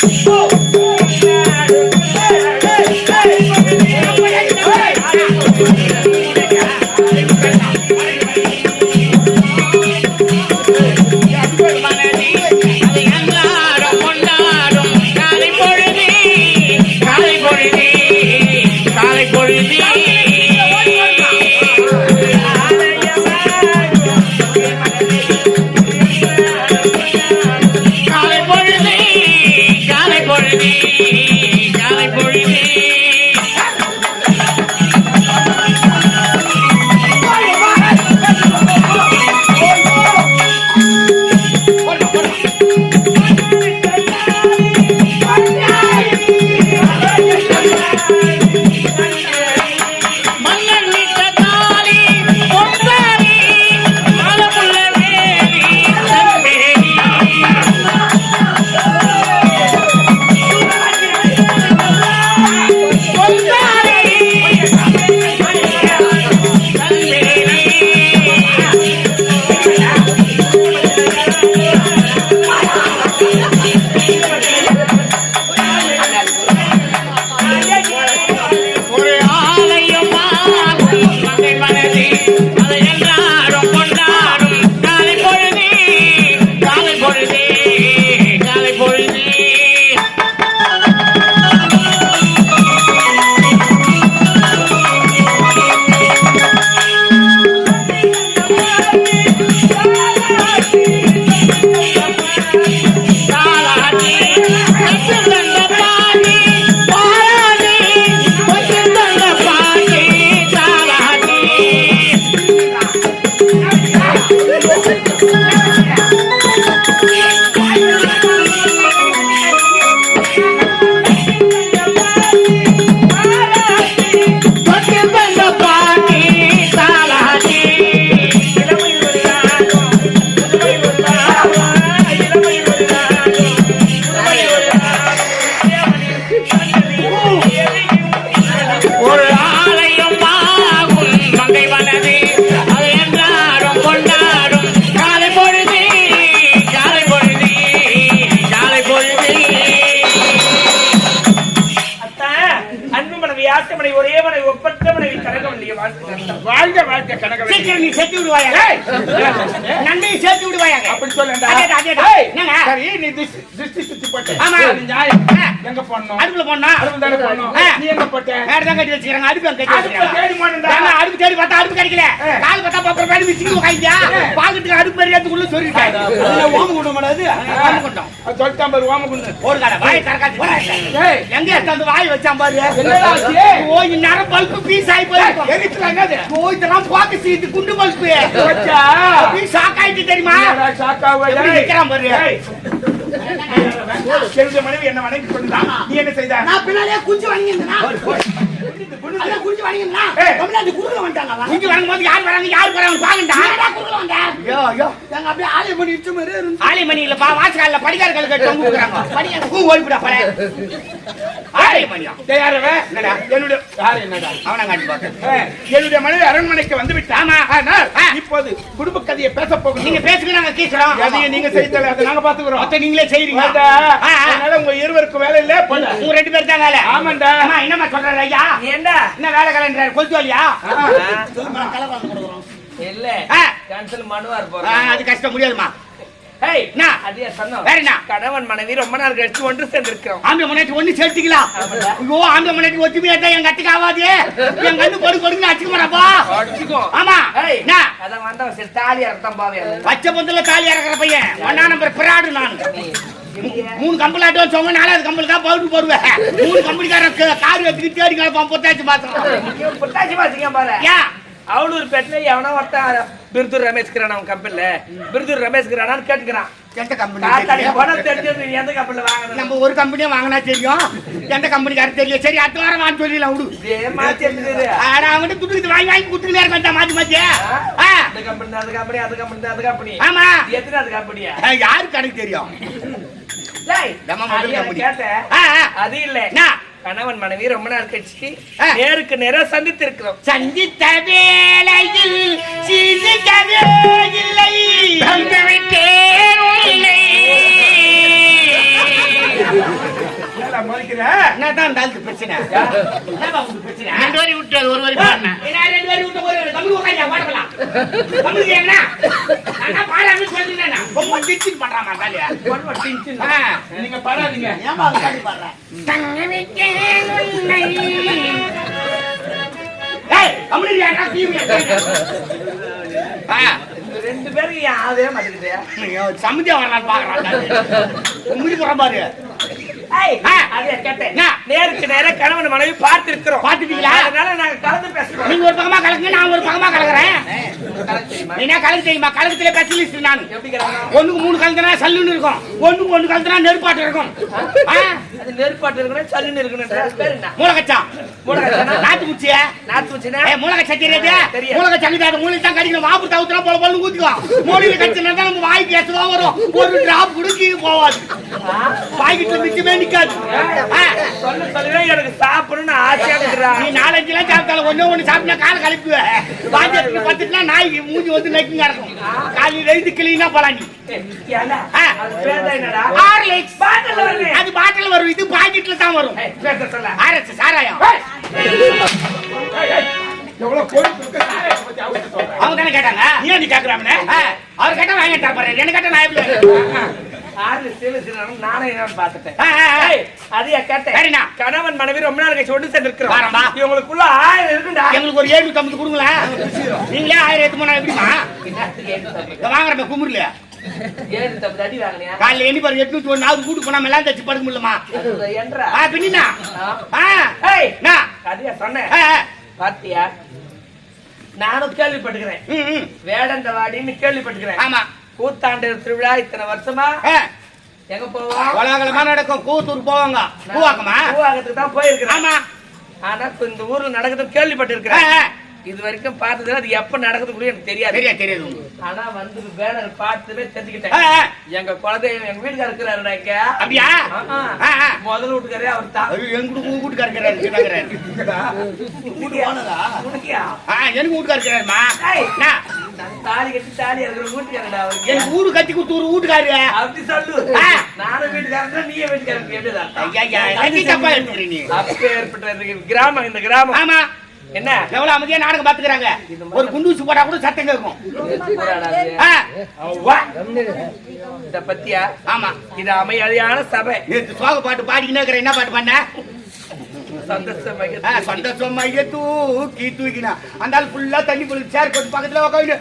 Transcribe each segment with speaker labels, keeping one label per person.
Speaker 1: Go! வாழ்க வாழ்க கனகவல்லி
Speaker 2: சீக்கிரம் நீ சேர்த்து விடுவாயாக.
Speaker 1: அப்படி? சரி நீ திஸ்- திருஷ்டி சுத்தி போட்ட.
Speaker 2: ஆமா.
Speaker 1: அது நியாயம்.
Speaker 2: ஆ.
Speaker 1: எங்க போடணும்?
Speaker 2: அடுப்புல போனா
Speaker 1: அடுப்பு தானே போடணும்?
Speaker 2: ஆ.
Speaker 1: நீ எங்க போட்ட?
Speaker 2: மேடம் தான் கட்டி வச்சுக்கிறாங்க. அடுப்பு அங்க கட்டி
Speaker 1: தேடி
Speaker 2: அடுப்பு தேடி பார்த்தா அடுப்பு கிடைக்கல. கால் பார்த்தா பாப்பா பேடி வச்சுக்கிட்டு உட்காந்துயா பாக்கெட்டுக்கு அடுப்பு மரியாதைக்குள்ள சொல்லிட்டாங்க ஓம் குண்டம் பண்ணாது ஓம் குண்டம்
Speaker 1: அது சொல்லிட்டான் பாரு ஓமகுண்டு
Speaker 2: ஒரு கடை வாய் திறக்காது.
Speaker 1: ஏய்.
Speaker 2: எங்க எடுத்தாந்து வாய் வச்சான் பாரு?
Speaker 1: என்னடா ஆச்சு?
Speaker 2: ஓ இந்நேரம் பல்பு பீஸ் ஆகி போயிருக்கும்
Speaker 1: எரித்துல என்னது
Speaker 2: ஓ இதெல்லாம் பாக்கு சீட்டு குண்டு பல்பு
Speaker 1: வச்சா
Speaker 2: பீஸ் ஆக்காயிட்டு தெரியுமா?
Speaker 1: என்னடா ஷாக்காவா?
Speaker 2: எப்படி
Speaker 1: ஏய்.
Speaker 2: நிக்கிறான் பாரு.
Speaker 1: என்னுடைய மனைவி என்ன வணங்கி கொண்டான் நீ என்ன செய்த?
Speaker 3: நான் பின்னாலே குஞ்சு அதான் குஞ்சு
Speaker 1: ஏய்.
Speaker 3: தமிழ்நாட்டு குறுக்க வந்துட்டாங்க அவன்.
Speaker 2: இங்க வரும்போது யார் வராங்க? யார் வராங்க? பாருங்கடா
Speaker 3: என்னடா குறுக்க வந்தேன்
Speaker 2: ஐயோ ஐயோ
Speaker 3: அப்படியே ஆலயம் பண்ணி இடிச்ச மாதிரி இருந்து
Speaker 2: ஆலிமணியில பா வாசகால படிக்காரர்கள் கட்டி தொங்க விடுறாங்க படிக்கார பூ ஓடிவிடா
Speaker 1: என்னுடைய யாரு என்னடா?
Speaker 2: அவனை காட்டி பாக்க
Speaker 1: ஏய், என்னுடைய மனைவி அரண்மனைக்கு வந்து
Speaker 2: ஆ.
Speaker 1: இப்போது குடும்ப கதையை பேச போகிறோம்.
Speaker 2: நீங்க பேசுங்க நாங்க கேக்குறோம்.
Speaker 1: கதையை நீங்க செய்தல அதை நாங்க பாத்துக்கிறோம்
Speaker 2: மொத்த நீங்களே செய்றீங்க.
Speaker 1: அதனால உங்க இருவருக்கும் வேலை இல்ல.
Speaker 2: உங்க ரெண்டு பேர் தான் வேலை.
Speaker 1: ஆமாண்டா.
Speaker 2: அம்மா என்னம்மா சொல்றாரு ஐயா?
Speaker 4: ஏண்டா?
Speaker 2: என்ன வேலை கலன்றாரு?
Speaker 4: இல்ல. கேன்சல் போறேன்
Speaker 2: அது கஷ்டம் முடியாதுமா
Speaker 4: கணவன் மனைவி ரொம்ப நாள் கழிச்சு ஒன்று சேர்ந்திருக்கிறோம்.
Speaker 2: ஆம்பளை முன்னாடி ஒண்ணு சேர்த்துக்கலாம் ஐயோ ஆம்பளை முன்னாடி ஒத்துமையா என் கட்டுக்கு ஆகாது என் கண்ணு கொடு கொடுன்னு அச்சுக்க மாட்டாப்பா
Speaker 4: அடிச்சுக்கோ.
Speaker 2: ஆமா.
Speaker 4: ஹேய்
Speaker 2: என்ன?
Speaker 4: அதான் வந்தவன் சரி தாலி அர்த்தம் பாவே.
Speaker 2: பச்சை பொந்துல தாலி இறக்குற பையன். ஒன்னா நம்பர் பிராடு நான். மூணு கம்பல் ஆட்டம் சொங்க நாலாவது கம்பல் தான் பவுடர் போடுவேன். மூணு கம்பெனிக்காரன் கார் எடுத்துக்கிட்டு தேடி கிடப்பான் பொத்தாச்சு மாத்திரம்
Speaker 4: புட்டாச்சி பாத்தீங்க பாரு. அவளூர் பேட்டில எவனோ ஒருத்தன் பிருதூர் ரமேஷ்கிறான் அவன் கம்பெனில பிருதூர் ரமேஷ்கிறானான்னு கேட்டுக்கிறான்.
Speaker 2: எந்த கம்பெனி
Speaker 4: பணம் தெரிஞ்சது எந்த கம்பெனில வாங்கின
Speaker 2: நம்ம ஒரு கம்பெனியா வாங்கினா தெரியும். எந்த கம்பெனிக்காரர் தெரியும். சரி அடுத்த வாரம் வாங்க சொல்லிடலாம் விடு.
Speaker 4: மாத்தி
Speaker 2: ஆனா அவன்கிட்ட துட்டு வாங்கி வாங்கி குத்துக்கிட்டே இருக்க வேண்டாம் மாத்தி மாத்தி.
Speaker 4: அந்த கம்பெனி அந்த கம்பெனி அந்த கம்பெனி அந்த கம்பெனி
Speaker 2: ஆமா.
Speaker 4: எத்தனை அது கம்பெனியா
Speaker 2: யாருக்கு கணக்கு தெரியும்?
Speaker 4: அது. அது இல்ல? கணவன் மனைவி ரொம்ப நாள் கழிச்சு. நேருக்கு நேரா சந்தித்து இருக்கிறோம்
Speaker 2: சந்தித்த வேளையில் இல்லை இந்த ஆளுக்கு பிரச்சனை. உங்களுக்கு
Speaker 1: ரெண்டு வரி விட்டு அது ஒரு வரி
Speaker 2: என்ன ரெண்டு பேரும் விட்டு போய் தமிழ் உட்காந்து பாடலாம். தமிழ் என்ன? நான் பாடாம சொல்லிட்டேன் ரொம்ப டிச்சிங் பண்றான் மசாலியா
Speaker 3: நீங்க பாடாதீங்க
Speaker 1: ஏமா அது பாடி பாடுறேன்
Speaker 2: ஏய் தமிழ் ஏன்னா டிவி ஆ.
Speaker 4: ரெண்டு பேரும் ஆதே மாட்டேங்குது
Speaker 2: சமைச்சா வரலான்னு பாக்குறான் முடி போற பாரு.
Speaker 4: நேருக்கு நேரா கணவன் மனைவி பார்த்திருக்கிறோம்.
Speaker 2: பாத்துட்டீங்களா
Speaker 4: அதனால நாங்க கலந்து பேசுறோம்.
Speaker 2: நீங்க ஒரு பக்கமா கலக்குங்க நான் ஒரு பக்கமா கலக்குறேன்? என்ன கலக்கு தெரியுமா? கலக்கத்துல ஸ்பெஷலிஸ்ட் நான்? ஒண்ணுக்கு மூணு கலந்துனா சல்லுன்னு இருக்கும். ஒண்ணுக்கு ஒண்ணு கலந்துனா நெருப்பாட்டு இருக்கும்?
Speaker 4: அது நெருப்பாட்டு இருக்கணும் சல்லுன்னு என்ன?
Speaker 2: மூலகச்சா.
Speaker 4: மூலகச்சானா?
Speaker 2: நாட்டு முச்சிய
Speaker 4: நாத்து வச்சுனா
Speaker 2: ஏ மூலகச்சா தெரியாது. மூலகச்சா அது மூலிகை தான் கடிக்கணும். வாப்பு தவுத்துனா போல போல ஊத்திக்கலாம் கடிச்சா நம்ம வாய்க்கு ஏசுவா வரும். ஒரு டிராப் போவாது. வாய்க்கிட்ட நிக்கவே நிக்காது.
Speaker 4: சொல்ல எனக்கு சாப்பிடணும்னு ஆசையா இருக்குறா
Speaker 2: நீ நாலஞ்சு எல்லாம் சாப்பிட்டாலும் ஒண்ணு ஒண்ணு சாப்பிட்டா காலை கலப்புவேன் பாஞ்சத்துக்கு பத்துட்டுனா நாய்க்கு மூஞ்சி வந்து நக்கி கிடக்கும். காலையில் எழுந்து கிளீனா போலாம் நீ.
Speaker 4: அது பேர் பாட்டில் வருது.
Speaker 2: அது பாட்டில் வரும். இது பாக்கெட்ல தான் வரும். ஆர்எஸ் சாராயம். அவங்க தானே கேட்டாங்க?
Speaker 3: ஏன் நீ கேக்குறாமனே
Speaker 2: அவர் கேட்டா வாங்கி தரப்பாரு என்ன கேட்டா நான்
Speaker 4: ஆறு சீல சீலன்னு நானே என்னன்னு பார்த்துட்டேன். அதையா கேட்டேன்.
Speaker 2: சரிண்ணா.
Speaker 4: கணவன் மனைவி ரொம்ப நாள் கழிச்சு ஒண்ணு சேர்ந்து இருக்கிறோம். இவங்களுக்குள்ள ஆயிரம் இருக்குண்டா.
Speaker 2: எங்களுக்கு ஒரு ஏழுநூத்தி ஐம்பது கொடுங்களேன் நீங்களே ஆயிரம் எட்டு மூணு எப்படிமா
Speaker 4: ஏழு
Speaker 2: வாங்குறப்ப குமுறல
Speaker 4: ஏழு தப்பு அடி வாங்கினியா?
Speaker 2: காலைல எண்ணி பாரு எட்நூத்தி ஒண்ணு ஆகுது கூட்டு போனா எல்லாம் தச்சு படுக்க? ஆ பின்னா
Speaker 4: சொன்னேன். பாத்தியா? நானும் கேள்விப்பட்டுக்கிறேன். வேடந்தவாடின்னு கேள்விப்பட்டுக்கிறேன்
Speaker 2: ஆமா
Speaker 4: கூத்தாண்டு திருவிழா இத்தனை வருஷமா? எங்க போவோம்?
Speaker 2: கோலாகலமா நடக்கும். கூத்தூர் போவாங்க. பூவாக்கமா?
Speaker 4: பூவாகத்துக்கு தான் போயிருக்கிறேன்.
Speaker 2: ஆமா.
Speaker 4: ஆனா இப்ப இந்த ஊர்ல நடக்குது
Speaker 2: ஆ,
Speaker 4: கேள்விப்பட்டிருக்கிறேன். இது வரைக்கும் பார்த்தது அது எப்ப நடக்குது கூட எனக்கு தெரியாது.
Speaker 2: தெரியாது தெரியாது.
Speaker 4: ஆனா வந்து பேனர் பார்த்துமே தெரிஞ்சுக்கிட்டேன். எங்க குழந்தை எங்க வீட்டுக்கார இருக்கிறாருடா இங்க.
Speaker 2: அப்படியா.
Speaker 4: முதல் வீட்டுக்காரே அவர் தான்
Speaker 2: எங்க வீட்டு- உங்க வீட்டுக்காரர் இருக்கிறாரு, இருக்கிறாரு. எனக்கு வீட்டுக்காரர் இருக்கிறாருமா.
Speaker 4: ஏய்.
Speaker 2: என்ன?
Speaker 4: தாலி கட்டி தாலி இருக்கிற வீட்டுக்காரடா அவருக்கு.
Speaker 2: எனக்கு ஊரு கட்டி கொடுத்து ஒரு வீட்டுக்காரு
Speaker 4: அப்படி சொல்லு. நானும் வீட்டுக்காரன் நீயே வீட்டுக்காரன் எப்படிதான்
Speaker 2: நீ.
Speaker 4: அப்பேற்பட்ட கிராமம் இந்த கிராமம்.
Speaker 2: ஆமா.
Speaker 4: என்ன?
Speaker 2: எவ்வளவு அமைதியா நாடகம் பாத்துக்கிறாங்க. ஒரு குண்டூசி போட்டா கூட சத்தம் கேட்கும்.
Speaker 4: இத பத்தியா?
Speaker 2: ஆமா.
Speaker 4: இது அமைதியான சபை.
Speaker 2: சோக பாட்டு பாடிக்கினே என்ன பாட்டு பண்ண
Speaker 4: சந்தோஷம்
Speaker 2: ஆ, சந்தோஷம் மைய தூக்கி தூக்கினா. அந்த ஆள் ஃபுல்லா தண்ணி குளி சேர் பக்கத்துல உட்காந்து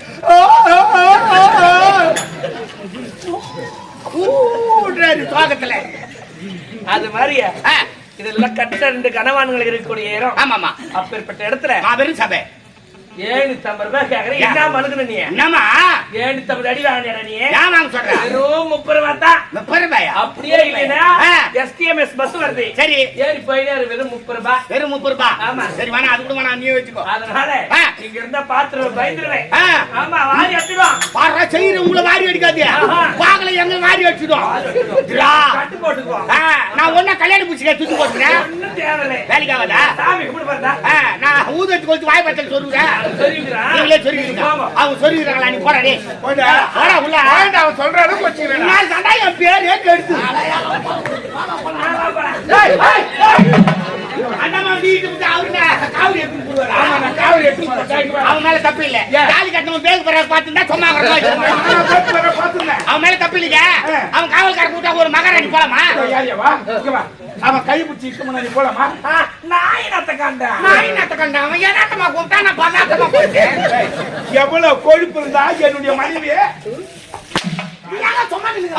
Speaker 2: ஊடுறாரு சோகத்துல
Speaker 4: அது மாதிரியா? இதெல்லாம் கட்ட ரெண்டு கனவான்கள் இருக்கக்கூடிய இடம்.
Speaker 2: ஆமாமா.
Speaker 4: அப்பேற்பட்ட இடத்துல.
Speaker 2: மாபெரும் சபை.
Speaker 4: ஏழுநூத்தி ஐம்பது ரூபாய் கேக்குறேன். என்ன மனுக்கணும் நீ?
Speaker 2: என்னம்மா?
Speaker 4: ஏழுநூத்தி ஐம்பது அடி வாங்கினா நீ.
Speaker 2: ஏன் வாங்க சொல்ற.
Speaker 4: வெறும் முப்பது ரூபாய் தான்.
Speaker 2: முப்பது ரூபாயா?
Speaker 4: அப்படியே இல்லைன்னா. எஸ்டிஎம்எஸ் பஸ் வருது.
Speaker 2: சரி.
Speaker 4: ஏறி இரு, வெறும் முப்பது ரூபாய்
Speaker 2: வெறும் முப்பது ரூபாய்
Speaker 4: ஆமா.
Speaker 2: சரி வேணா அது கூட வேணா நீ வச்சுக்கோ.
Speaker 4: அதனால. இங்க இருந்தா பாத்துருவேன் பயந்துருவேன். ஆமா வாரி அடிச்சிடும்
Speaker 2: பாடுறா செய்யற உங்களை வாரி அடிக்காது. பாக்கல எங்க வாரி அடிச்சிடும்.
Speaker 4: கட்டு போட்டுக்கோ
Speaker 2: நான் ஒன்னும் கல்யாணம் பிடிச்சிக்க தூக்கி போட்டுக்கிறேன்?
Speaker 4: ஒண்ணும் தேவையில்லை.
Speaker 2: வேலைக்கு ஆகாதா?
Speaker 4: சாமி கும்பிடு பாருடா.
Speaker 2: ஆ, நான் ஊதத்துக்கு கொஞ்சம் வாய் அவங்க சொல்லிக்கிறாங்களா நீ போடா டேய்.
Speaker 3: போடா.
Speaker 2: உள்ள
Speaker 3: அவன் சொல்ற அளவுக்கு வச்சுக்கிறேன்.
Speaker 2: நான் சண்டா என் பேரே கெடுத்து. அண்ணாமா வீட்டு விட்டு அவருங்க காவடி எடுத்து போடுவாரா? அவன் மேல தப்பு இல்ல? தாலி கட்டணும் பேக் பிறகு சும்மா
Speaker 3: பார்த்துக்கிறேன்.
Speaker 2: அவன் மேல தப்பு அவன் காவல்கார கூட்டா ஒரு மகாராணி போலாமா.
Speaker 3: அவன் கை பிடிச்சி முன்னாடி போலாமா?
Speaker 4: நாய் நத்த காண்டா.
Speaker 2: நான் என்னத்த கண்டேன் அவன் ஏனாட்டமா கூப்பிட்டா? நான் பண்ணாட்டமா போயிட்டேன்.
Speaker 3: எவ்வளவு கொழுப்பு இருந்தா என்னுடைய மனைவி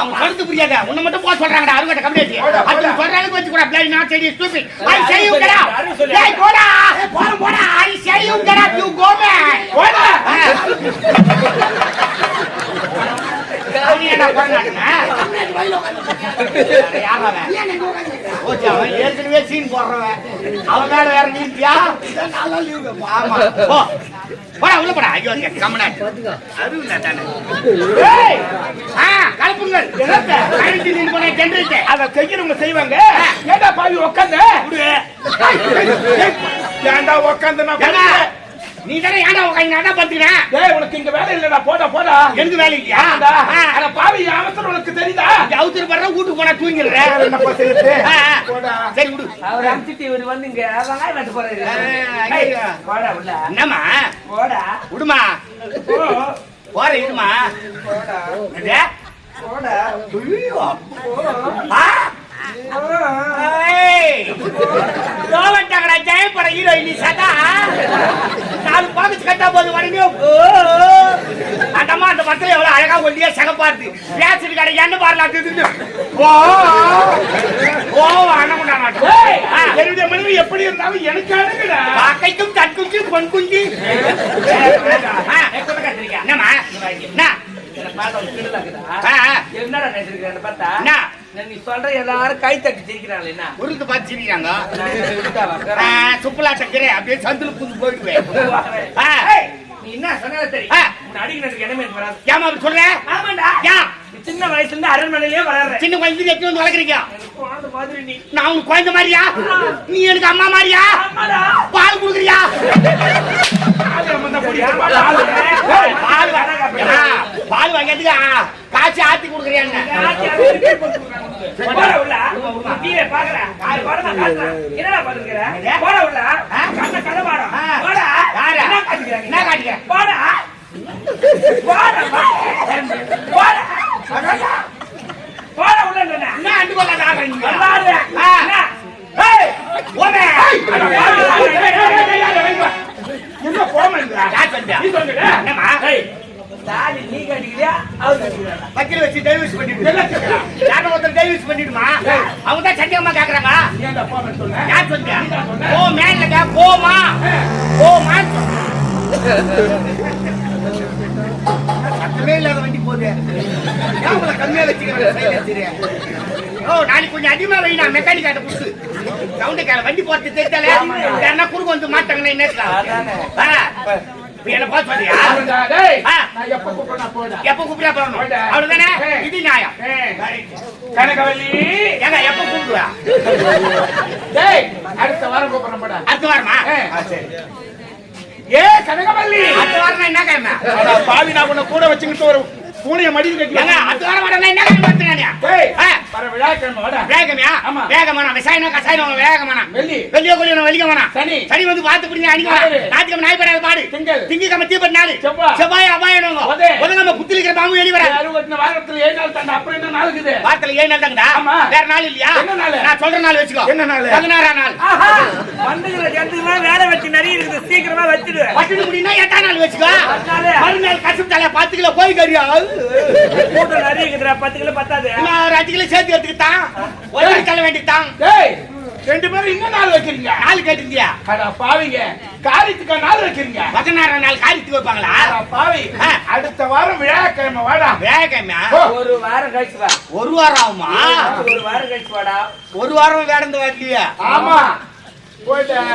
Speaker 2: அவங்க கருத்து புரியாத. உன்னை மட்டும் போக சொல்றாங்கடா அருகட்ட
Speaker 3: போடா.
Speaker 2: அது சொல்ற அளவுக்கு வச்சு கூட ply not side stupid I say you
Speaker 4: அறிவு
Speaker 2: கெட். டேய் போடா. போடா போடா. I say you get you go man போடா. ஏற்கனவே சீன் போடுறவன். அவன் மேல வேற நீட்டியா? ஆமா. போடா உள்ள போடா. ஐயோ கம்மனா. அது தானே. கலப்புங்கள். என்னத்த கரண்ட் நீ போன ஜெனரேட்டர்.
Speaker 3: அத செய்யறவங்க செய்வாங்க. ஏண்டா பாவி உட்காந்த ஏண்டா உட்காந்து நான்.
Speaker 2: நீ தானே ஏன்டா உட்காந்து நான் தான் பத்துக்கிறேன்
Speaker 3: டேய் உனக்கு இங்க வேலை இல்லடா போடா போடா.
Speaker 2: எனக்கு வேலை இல்லையா?
Speaker 3: அட பாவி அவசரம் உனக்கு தெரியுதா?
Speaker 2: இங்க அவுத்துட்டு போறா வீட்டுக்கு போனா தூங்கிடுறேன்.
Speaker 3: போடா.
Speaker 2: சரி விடு.
Speaker 4: அவர் அனுப்பிச்சிட்டு இவர் வந்து இங்க வெங்காயம் வெட்ட போறாரு. போடா உள்ள.
Speaker 2: என்னம்மா?
Speaker 4: போடா.
Speaker 2: விடுமா.
Speaker 3: போ.
Speaker 2: போற இருமா.
Speaker 4: போடா.
Speaker 2: என்னது?
Speaker 4: போடா.
Speaker 2: வந்துட்டாங்கடா, ஜெயப்பட ஹீரோயின் சதா. நாலு பாக்கெட் கட்டா போது உடனே. அந்தம்மா அந்த பக்கத்துல எவ்வளவு அழகா ஒல்லியா சிகப்பா இருக்கு. பேசிட்டு கடை என்ன பாருல. ஓ, ஓ, அண்ணன் மாட்டோம்.
Speaker 3: டேய், என்னுடைய மனைவி எப்படி இருந்தாலும் எனக்கு அணுகுடா
Speaker 2: காக்கைக்கும் தற்குஞ்சு பொன் குஞ்சு என்னம்மா என்ன
Speaker 4: பார்த்தா. என்னடா பார்த்தா நீ சொல்ற எல்லாரும் கை தட்டி என்ன?
Speaker 2: உருக்கு பார்த்து சிரிக்கிறாங்க. சுப்புலா சக்கரை அப்படியே சந்துல புந்து போயிடுவேன்.
Speaker 4: நீ என்ன சொன்னா சரி
Speaker 2: ஆ.
Speaker 4: உன்னை அடிக்கிறதுக்கு இடமே வராது.
Speaker 2: ஏமா அப்படி சொல்ற?
Speaker 4: ஆமாண்டா.
Speaker 2: யா.
Speaker 4: நீ சின்ன வயசுல இருந்து அரண்மனையிலே வளர்ற.
Speaker 2: சின்ன குழந்தை எத்தி வந்து வளர்க்குறீங்க? நான் உனக்கு குழந்தை மாதிரியா? நீ எனக்கு அம்மா மாதிரியா? பால் குடுக்குறியா? பால் பால் வாங்கிறதுக்கு காய்ச்சி ஆத்தி. யாரு?
Speaker 4: என்ன
Speaker 2: காட்டுற?
Speaker 4: போடா.
Speaker 2: என்ன அண்டு
Speaker 4: தாலி நீ கட்டிக்கிறியா அவர் கட்டிக்கிறாரா
Speaker 2: வக்கீல் வச்சு டைவர்ஸ் பண்ணிட்டு யாரும் ஒருத்தர் டைவர்ஸ் பண்ணிடுமா? அவங்க தான் சத்தியமா கேக்குறாங்க. யார் சொன்னா போ மேலங்க போமா. போமா சத்தமே இல்லாத வண்டி போகுது. உங்களை கம்மியா வச்சுக்கிறேன் ஓ நாளைக்கு கொஞ்சம் அதிகமா வை நான் மெக்கானிக் ஆட்ட கொடுத்து. சவுண்டு கேள வண்டி போறது தெரிஞ்சாலே யாருன்னா குறுக்கு வந்து மாட்டாங்கன்னா என்ன. என்ன பார்த்து.
Speaker 3: நான் எப்ப கூப்பிடுறேன் போடா
Speaker 2: எப்ப கூப்பிட்டா போறணும்?
Speaker 3: போயிட்டா.
Speaker 2: அவ்வளவுதானே?
Speaker 3: ஏய்.
Speaker 2: இது நியாயம்.
Speaker 3: கனகவல்லி.
Speaker 2: ஏங்க எப்ப கூப்பிடுவா?
Speaker 3: டேய் அடுத்த வாரம் கூப்பிடுறேன் போடா.
Speaker 2: அடுத்த வாரமா? சரி.
Speaker 3: ஏ கனகவல்லி.
Speaker 2: அடுத்த வாரம் என்ன
Speaker 3: அட பாவி நான் உன்னை கூட வச்சுக்கிட்டு ஒரு பூனைய மடியில்
Speaker 2: ஏங்க
Speaker 3: கட்டி
Speaker 2: என்ன
Speaker 3: டேய்
Speaker 2: ஆ.
Speaker 3: வர விழாக்கிழமை வாடா
Speaker 2: வேகமியா
Speaker 3: ஆமா.
Speaker 2: வேகமானா விசாயனா கசாயனா வேகமானா
Speaker 3: வெள்ளி.
Speaker 2: வெள்ளியோ கொள்ளியோ வெளிக்கமானா
Speaker 3: சனி.
Speaker 2: சனி வந்து பார்த்து புரிஞ்சு அடிக்கமா
Speaker 3: ஞாயிறு.
Speaker 2: ஞாயிற்றுக்கிழமை நாய்ப்படாத பாடு
Speaker 3: திங்கள்.
Speaker 2: திங்கக்கிழமை தீபட் நாள்
Speaker 3: செவ்வாய்.
Speaker 2: செவ்வாய் அபாயனங்க
Speaker 3: உதய.
Speaker 2: உதங்க புத்திலிக்கிற பாம்பு வெளி வர
Speaker 3: அறுபத்தி வாரத்துல ஏழு நாள் தாண்டா அப்புறம் என்ன நாள் இருக்குது
Speaker 2: வாரத்துல ஏழு நாள்
Speaker 3: ஆமா.
Speaker 2: வேற நாள் இல்லையா
Speaker 3: என்ன நாள்?
Speaker 2: நான் சொல்ற நாள் வச்சுக்கோ
Speaker 3: என்ன நாள்?
Speaker 2: பதினாறாம் நாள்
Speaker 4: வேலை வச்சு நிறைய இருக்குது சீக்கிரமா வச்சிடு
Speaker 2: பட்டுனு முடியும்னா எட்டாம் நாள் வச்சுக்கோ? மறுநாள் கசுப்பு தலை பத்து கிலோ போய் கறியா
Speaker 4: கூட்டம் நிறைய இருக்குதுடா பத்து கிலோ பத்தாது.
Speaker 2: நான் அஞ்சு கிலோ சேர்த்து எடுத்துக்கிட்டான்? ஒரு தலை வேண்டித்தான்
Speaker 3: டேய் ரெண்டு பேரும் இன்னும் நாள் வைக்கிறீங்க.
Speaker 2: நாள் கேட்டிருந்தியா
Speaker 3: அட பாவிங்க. காரியத்துக்கா நாள் வைக்கிறீங்க.
Speaker 2: பதினாறாம் நாள் காரியத்துக்கு வைப்பாங்களா?
Speaker 3: பாவி. அடுத்த வாரம் விழாக்கிழமை வாடா. ஓ.
Speaker 4: ஒரு வாரம் கழிச்சு வா.
Speaker 2: ஒரு வாரம் ஆகுமா?
Speaker 4: ஒரு வாரம் கழிச்சு வாடா.
Speaker 2: ஒரு வாரம் வேடந்து வரலையா?
Speaker 3: ஆமா. போயிட்டேன்